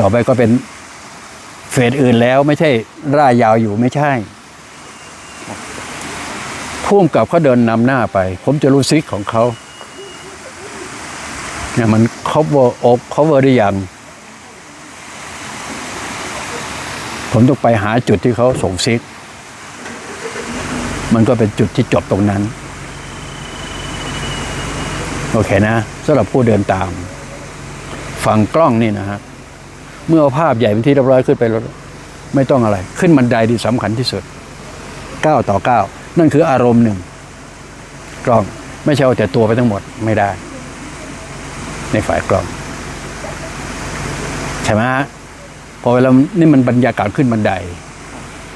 ต่อไปก็เป็นเฟสอื่นแล้วไม่ใช่ร่ายยาวอยู่ไม่ใช่พุ่มกับเขาเดินนำหน้าไป ผมจะรู้ซิกของเขาเนี่ยมัน cover อก cover ได้ยัง ผมต้องไปหาจุดที่เขาส่งซิก มันก็เป็นจุดที่จบตรงนั้น โอเคนะสำหรับผู้เดินตาม ฝั่งกล้องนี่นะฮะ เมื่อเอาภาพใหญ่เป็นที่เรียบร้อยขึ้นไปแล้วไม่ต้องอะไร ขึ้นบันไดที่สำคัญที่สุดก้าวต่อก้าวนั่นคืออารมณ์หนึ่งกล้องไม่ใช่เอาแต่ตัวไปทั้งหมดไม่ได้ ในฝ่ายกล้องใช่ไหมฮะพอเวลานี่มันบรรยากาศขึ้นบันได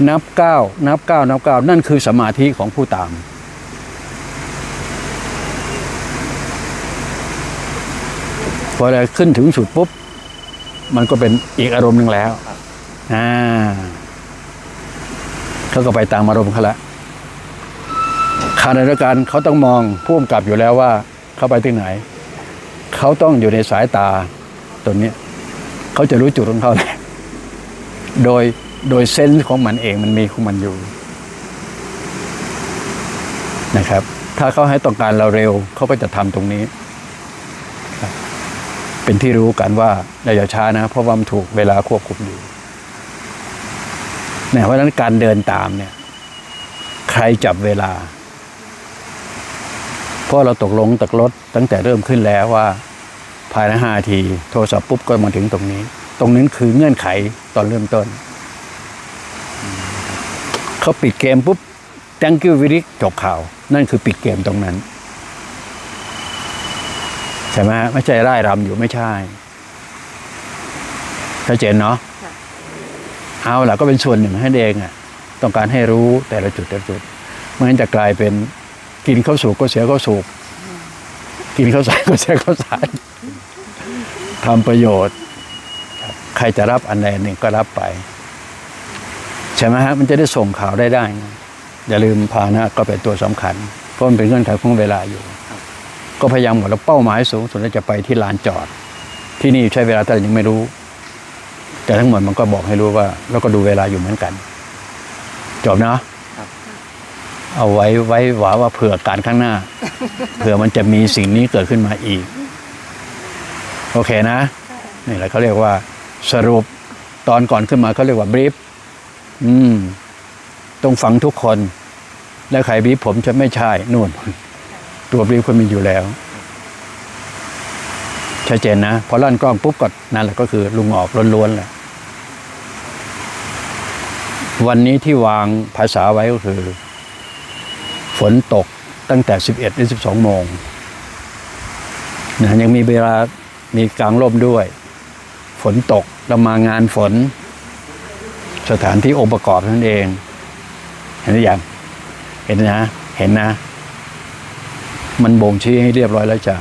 นับเก้านับเก้านับเก้านั่นคือสมาธิของผู้ตาม พอเราขึ้นถึงสุดปุ๊บ มันก็เป็นอีกอารมณ์หนึ่งแล้วอ่าเขาก็ไปตามอารมณ์เขาละขณะเดียวกันเขาต้องมองพ่วงกลับอยู่แล้วว่า เขาไปที่ไหน เขาต้องอยู่ในสายตาตัวเนี้ยเขาจะรู้จุดของเขาแหละโดยโดยเซนส์ของมันเองมันมีของมันอยู่นะครับ ถ้าเขาให้ต้องการเราเร็วเขาก็จะทำตรงนี้ เป็นที่รู้กันว่าอย่าช้านะ เพราะว่ามันถูกเวลาควบคุมอยู่เนี่ยเพราะฉะนั้นการเดินตามเนี่ย ใครจับเวลา เพราะเราตกลงตกลดตั้งแต่เริ่มขึ้นแล้วว่า ภายในห้าทีโทรศัพท์ปุ๊บก็มาถึงตรงนี้ ตรงนี้คือเงื่อนไขตอนเริ่มต้น เขาปิดเกมปุ๊บ thank you very จบข่าว นั่นคือปิดเกมตรงนั้น ใช่ไหมฮะไม่ใช่ร่ายรำอยู่ไม่ใช่ชัดเจนเนาะค่ะเอาล่ะก็เป็นส่วนหนึ่งให้เองอะต้องการให้รู้แต่ละจุดแต่ละจุดไม่งั้นจะกลายเป็นกินข้าวสุกก็เสียข้าวสุกกินข้าวสารก็เสียข้าวสารทำประโยชน์ ใครจะรับอันใดอันหนึ่งก็รับไป ใช่ไหมฮะมันจะได้ส่งข่าวได้ได้ไงอย่าลืมพาหนะก็เป็นตัวสำคัญ เพราะมันเป็นเงื่อนไขของเวลาอยู่ ก็พยายามหมดแล้วเป้าหมายสูงสุดจะไปที่ลานจอด ที่นี่ใช้เวลาเท่ยังไม่รู้ แต่ทั้งหมดมันก็บอกให้รู้ว่า แล้วก็ดูเวลาอยู่เหมือนกัน จบเนาะเอาไว้ไว้หวาว่าเผื่อการข้างหน้า เผื่อมันจะมีสิ่งนี้เกิดขึ้นมาอีก โอเคนะนี่แหละเขาเรียกว่า สรุปตอนก่อนขึ้นมาเขาเรียกว่าบรีฟอืมต้องฟังทุกคน แล้วใครบรีฟผมจะไม่ใช่นู่น ตัวบรีฟคนมีอยู่แล้วชัดเจนนะ พอลั่นกล้องปุ๊บก็นั่นแหละก็คือลุงออกล้วนๆแหละวันนี้ที่วางภาษาไว้ก็คือ ฝนตกตั้งแต่ 11หรือ12 โมงนะยังมีเวลามีกลางร่มด้วย ฝนตกเรามางานฝน สถานที่องค์ประกอบนั่นเอง เห็นหรือยังเห็นนะ เห็นนะ มันบ่งชี้ให้เรียบร้อยแล้วจ้ะ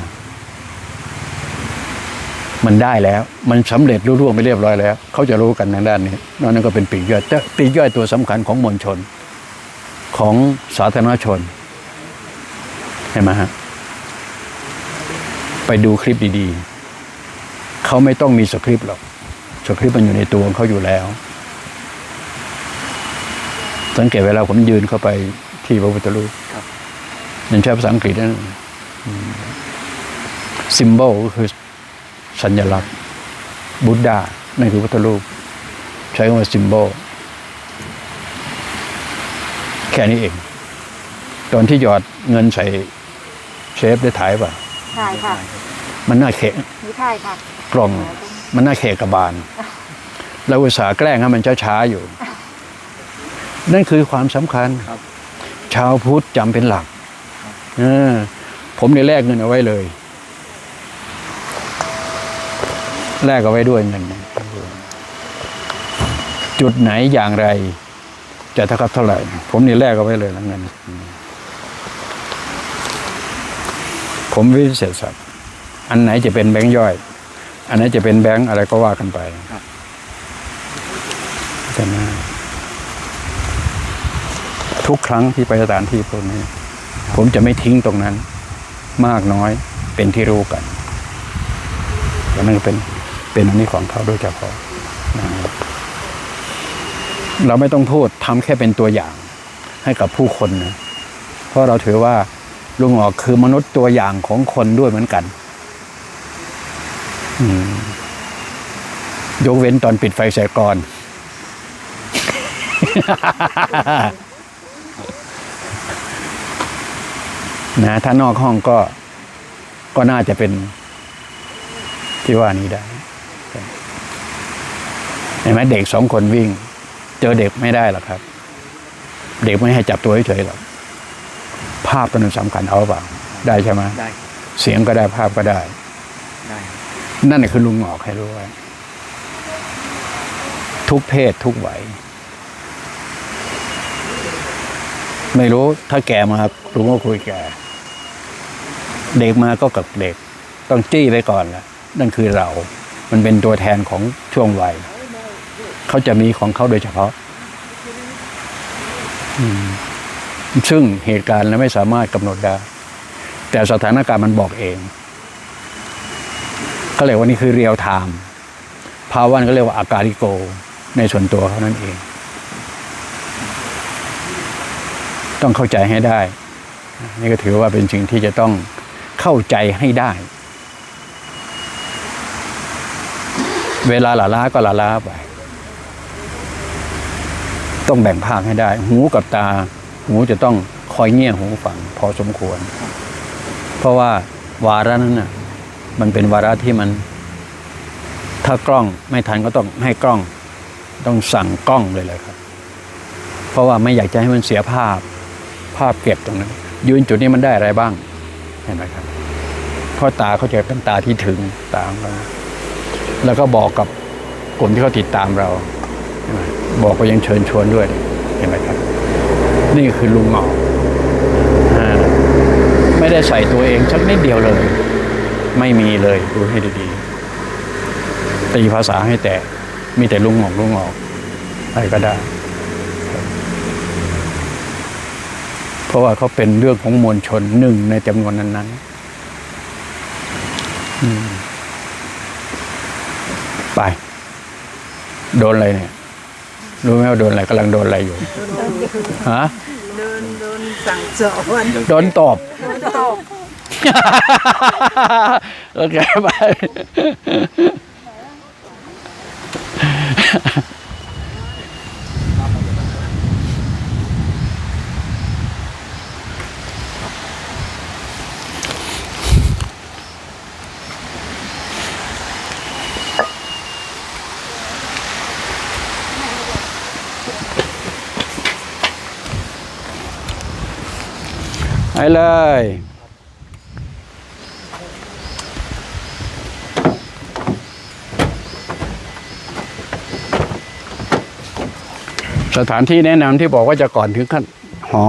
มันได้แล้ว มันสำเร็จรุ่ร่วงไปเรียบร้อยแล้ว เขาจะรู้กันทางด้านนี้นอกนั้นก็เป็นปีกย่อยแต่ปีกย่อยตัวสำคัญของมวลชน ของสาธารณชนเห็นไหมฮะไปดูคลิปดีๆ เขาไม่ต้องมีสคริปต์หรอกสคริปต์มันอยู่ในตัวของเขาอยู่แล้ว สังเกตเวลาผมยืนเข้าไปที่พระพุทธรูป ยังใช้ภาษาอังกฤษนั่นซิม b บลก็คือสัญลักษณ์บุตดานั่นคือพุทธรูป ใช้คำว่าซิม b บลแค่นี้เอง ตอนที่หยอดเงินใส่เชฟได้ถ่ายป่ะใช่ค่ะ มันน่าเขะนี่ใช่ค่ะ กล่องมันน่าเขะกระบาลเราอุตส่าห์แกล้งให้มันช้าๆอยู่ นั่นคือความสำคัญครับชาวพุทธจำเป็นหลัก เออ ผมได้แลกเงินเอาไว้เลย แลกเอาไว้ด้วยเงิน จุดไหนอย่างไร จะเท่ากับเท่าไหร่ ผมนี่แลกเอาไว้เลยนะเงิน ผมวิเศษสัตว์อันไหนจะเป็นแบงค์ย่อย อันไหนจะเป็นแบงค์อะไรก็ว่ากันไปใช่ไหมทุกครั้งที่ไปสถานที่พวกนี้ ผมจะไม่ทิ้งตรงนั้น มากน้อยเป็นที่รู้กันแล้วนั่นก็เป็นเป็นอันนี้ของเขาโดยเฉพาะคเราไม่ต้องพูดทำแค่เป็นตัวอย่างให้กับผู้คนนะเพราะเราถือว่าลุงออกคือมนุษย์ตัวอย่างของคนด้วยเหมือนกันอืยกเว้นตอนปิดไฟใส่ก่อ นนะถ้านอกห้องก็ก็น่าจะเป็นที่ว่านี้ได้เห็นไหมเด็กสองคนวิ่ง เจอเด็กไม่ได้หรอกครับ เด็กไม่ให้จับตัวเฉยๆหรอกภาพตัวนั้นสำคัญเอาเปล่าได้ใช่ไหมได้เสียงก็ได้ภาพก็ได้ได้ นั่นน่ะคือลุงหงอกให้รู้ไว้ทุกเพศทุกวัยไม่รู้ถ้าแก่มาลุงก็คุยแก่ เด็กมาก็กับเด็ก ต้องจี้ไปก่อนละนั่นคือเรา มันเป็นตัวแทนของช่วงวัยเขาจะมีของเขาโดยเฉพาะซึ่งเหตุการณ์เราไม่สามารถกำหนดได้ แต่สถานการณ์มันบอกเองก็เลยกว่านี่คือเรียลไทม์ภาวันก็เรียกว่าอาการิโก ในส่วนตัวเขานั่นเอง ต้องเข้าใจให้ได้ นี่ก็ถือว่าเป็นสิ่งที่จะต้อง เข้าใจให้ได้ เวลาลาล้าก็ลาล้าไป ต้องแบ่งภาคให้ได้ หูกับตา หูจะต้องคอยเงี่ยหูฟังพอสมควร เพราะว่าวาระนั้นน่ะ มันเป็นวาระที่มัน ถ้ากล้องไม่ทันก็ต้องให้กล้อง ต้องสั่งกล้องเลยเลยครับ เพราะว่าไม่อยากจะให้มันเสียภาพภาพเก็บตรงนั้น ยืนจุดนี้มันได้อะไรบ้าง เห็นไหมครับเพราะตาเขาจะเป็นตาที่ถึงตาของเราแล้วก็บอกกับกลุ่มที่เขาติดตามเรา บอกก็ยังเชิญชวนด้วย เห็นไหมครับ นี่คือลุงหงอกอ่าไม่ได้ใส่ตัวเองสักนิดเดียวเลย ไม่มีเลยดูให้ดีๆตีภาษาให้แต่มีแต่ลุงหงอกลุงหงอกอะไรก็ได้ เพราะว่าเขาเป็นเรื่องของมวลชนหนึ่งในจำนวนนั้นๆอืมไป โดนอะไรเนี่ย รู้ไหมว่าโดนอะไรกำลังโดนอะไรอยู่ฮะโดนโดนสั่งสอนโดนตบตบโอเคไป ไปเลย สถานที่แนะนำที่บอกว่าจะก่อนถึงขั้นหอ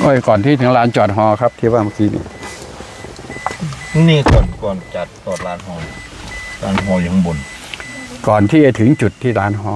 โอ้ยก่อนที่ถึงลานจอดหอครับที่ว่าเมื่อกี้นี่นี่ก่อนก่อนจัดตอดร้านหอร้านหออยู่ข้างบน ก่อนที่จะถึงจุดที่ลานหอ